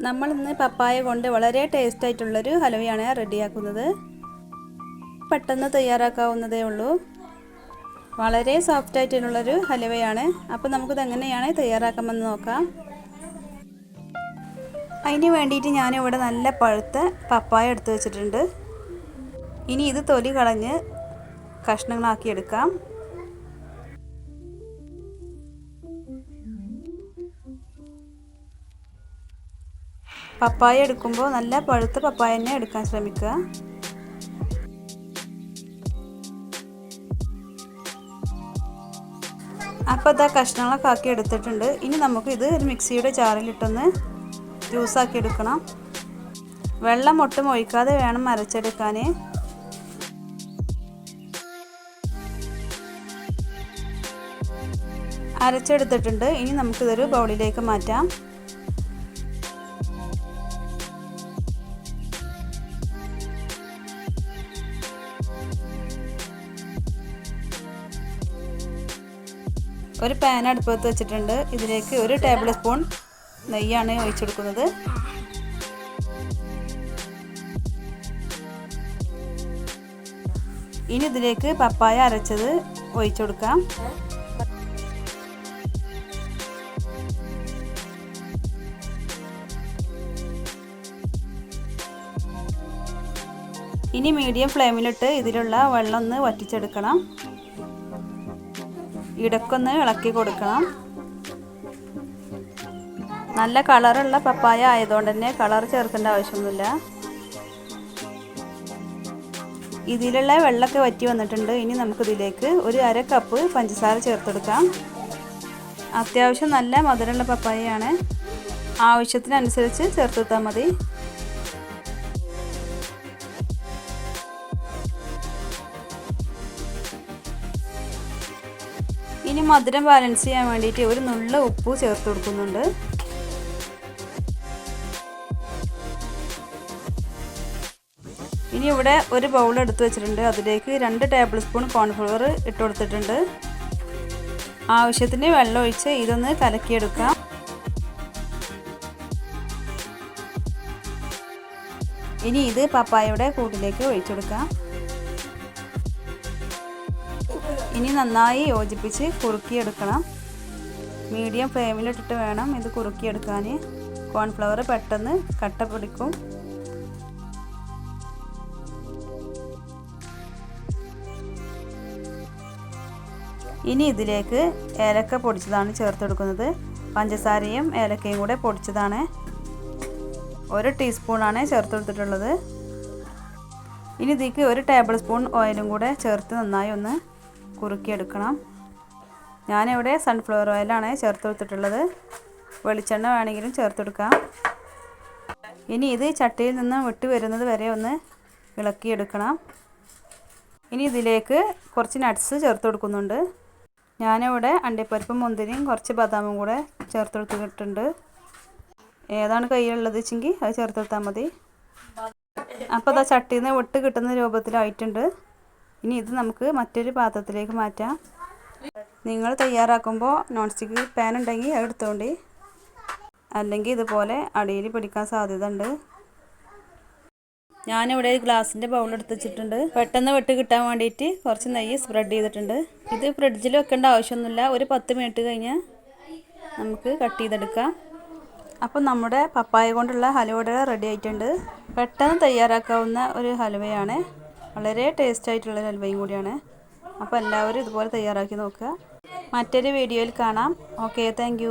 നമ്മൾ ഇന്ന് പപ്പായ കൊണ്ട് വളരെ ടേസ്റ്റ് ആയിട്ടുള്ളൊരു ഹലുവയാണ് റെഡിയാക്കുന്നത്. പെട്ടെന്ന് തയ്യാറാക്കാവുന്നതേ ഉള്ളൂ. വളരെ സോഫ്റ്റ് ആയിട്ടുള്ളൊരു ഹലുവയാണ്. അപ്പോൾ നമുക്കിത് എങ്ങനെയാണ് തയ്യാറാക്കാമെന്ന് നോക്കാം. അതിന് വേണ്ടിയിട്ട് ഞാനിവിടെ നല്ല പഴുത്ത പപ്പായ എടുത്തു വെച്ചിട്ടുണ്ട്. ഇനി ഇത് തൊലി കളഞ്ഞ് കഷ്ണങ്ങളാക്കി എടുക്കാം. പപ്പായ എടുക്കുമ്പോൾ നല്ല പഴുത്ത പപ്പായ തന്നെ എടുക്കാൻ ശ്രമിക്കുക. അപ്പോൾ ഇതാ കഷ്ണങ്ങളൊക്കെ ആക്കി എടുത്തിട്ടുണ്ട്. ഇനി നമുക്ക് ഇത് ഒരു മിക്സിയുടെ ജാറിലിട്ടൊന്ന് ജ്യൂസാക്കി എടുക്കണം. വെള്ളം ഒട്ടും ഒഴിക്കാതെ വേണം അരച്ചെടുക്കാൻ. അരച്ചെടുത്തിട്ടുണ്ട്. ഇനി നമുക്കിതൊരു ബൗളിലേക്ക് മാറ്റാം. ഒരു പാൻ അടുപ്പത്ത് വെച്ചിട്ടുണ്ട്. ഇതിലേക്ക് ഒരു ടേബിൾ സ്പൂൺ നെയ്യാണ് ഒഴിച്ചെടുക്കുന്നത്. ഇനി ഇതിലേക്ക് പപ്പായ അരച്ചത് ഒഴിച്ചെടുക്കാം. ഇനി മീഡിയം ഫ്ലെയിമിലിട്ട് ഇതിലുള്ള വെള്ളം ഒന്ന് വറ്റിച്ചെടുക്കണം. ഇടക്കൊന്ന് ഇളക്കി കൊടുക്കണം. നല്ല കളറുള്ള പപ്പായ ആയതുകൊണ്ട് തന്നെ കളർ ചേർക്കേണ്ട ആവശ്യമൊന്നുമില്ല. ഇതിലുള്ള വെള്ളമൊക്കെ വറ്റി വന്നിട്ടുണ്ട്. ഇനി നമുക്കിതിലേക്ക് ഒരു അര കപ്പ് പഞ്ചസാര ചേർത്തെടുക്കാം. അത്യാവശ്യം നല്ല മധുരമുള്ള പപ്പായയാണ്. ആവശ്യത്തിനനുസരിച്ച് ചേർത്തെടുത്താൽ മതി. ഇനി മധുരം ബാലൻസ് ചെയ്യാൻ വേണ്ടിയിട്ട് ഒരു നുള്ള ഉപ്പ് ചേർത്ത് കൊടുക്കുന്നുണ്ട്. ഇനി ഇവിടെ ഒരു ബൗൾ എടുത്ത് വെച്ചിട്ടുണ്ട്. അതിലേക്ക് രണ്ട് ടേബിൾ സ്പൂൺ കോൺഫ്ലവർ ഇട്ട് കൊടുത്തിട്ടുണ്ട്. ആവശ്യത്തിന് വെള്ളം ഒഴിച്ച് ഇതൊന്ന് കലക്കിയെടുക്കാം. ഇനി ഇത് പപ്പായയുടെ കൂട്ടിലേക്ക് ഒഴിച്ചെടുക്കാം ഇനി നന്നായി യോജിപ്പിച്ച് കുറുക്കിയെടുക്കണം. മീഡിയം ഫ്ലെയിമിലിട്ടിട്ട് വേണം ഇത് കുറുക്കിയെടുക്കാൻ. കോൺഫ്ലവർ പെട്ടെന്ന് കട്ട പിടിക്കും. ഇനി ഇതിലേക്ക് ഏലക്ക പൊടിച്ചതാണ് ചേർത്തെടുക്കുന്നത്. പഞ്ചസാരയും ഏലക്കയും കൂടെ പൊടിച്ചതാണ്. ഒരു ടീസ്പൂണാണ് ചേർത്തെടുത്തിട്ടുള്ളത്. ഇനി ഇതിലേക്ക് ഒരു ടേബിൾ സ്പൂൺ ഓയിലും കൂടെ ചേർത്ത് നന്നായി ഒന്ന് കുറുക്കിയെടുക്കണം. ഞാനിവിടെ സൺഫ്ലവർ ഓയിലാണ് ചേർത്ത് കൊടുത്തിട്ടുള്ളത്. വെളിച്ചെണ്ണ വേണമെങ്കിലും ചേർത്ത് ചേർത്തെടുക്കാം ഇനി ഇത് ചട്ടിയിൽ നിന്ന് വിട്ട് വരുന്നത് വരെ ഒന്ന് ഇളക്കിയെടുക്കണം. ഇനി ഇതിലേക്ക് കുറച്ച് നട്ട്സ് ചേർത്ത് കൊടുക്കുന്നുണ്ട്. ഞാനിവിടെ അണ്ടിപ്പരിപ്പും മുന്തിരിയും കുറച്ച് ബദാമും കൂടെ ചേർത്ത് കൊടുത്തിട്ടുണ്ട്. ഏതാണ് കയ്യിലുള്ളത് വെച്ചെങ്കിൽ അത് ചേർത്ത് കൊടുത്താൽ മതി. അപ്പോൾ അതാ ചട്ടിയിൽ നിന്ന് വിട്ട് കിട്ടുന്ന രൂപത്തിലായിട്ടുണ്ട്. ഇനി ഇത് നമുക്ക് മറ്റൊരു പാത്രത്തിലേക്ക് മാറ്റാം. നിങ്ങൾ തയ്യാറാക്കുമ്പോൾ നോൺ സ്റ്റിക്ക് പാൻ ഉണ്ടെങ്കിൽ എടുത്തോണ്ടി. അല്ലെങ്കിൽ ഇതുപോലെ അടിയിൽ പിടിക്കാൻ സാധ്യത ഉണ്ട് ഞാനിവിടെ ഒരു ഗ്ലാസിന്റെ ബൗൾ വെച്ചിട്ടുണ്ട്. പെട്ടെന്ന് വെട്ട് കിട്ടാൻ വേണ്ടിയിട്ട് കുറച്ച് നെയ്യ് സ്പ്രെഡ് ചെയ്തിട്ടുണ്ട്. ഇത് ഫ്രിഡ്ജിൽ വെക്കേണ്ട ആവശ്യമൊന്നുമില്ല. ഒരു പത്ത് മിനിറ്റ് കഴിഞ്ഞാൽ നമുക്ക് കട്ട് ചെയ്തെടുക്കാം. അപ്പം നമ്മുടെ പപ്പായ കൊണ്ടുള്ള ഹലുവട റെഡി ആയിട്ടുണ്ട്. പെട്ടെന്ന് തയ്യാറാക്കാവുന്ന ഒരു ഹലുവയാണ്. വളരെ ടേസ്റ്റ് ആയിട്ടുള്ള ഹൽവയും കൂടിയാണ്. അപ്പോൾ എല്ലാവരും ഇതുപോലെ തയ്യാറാക്കി നോക്കുക. മറ്റൊരു വീഡിയോയിൽ കാണാം. Okay thank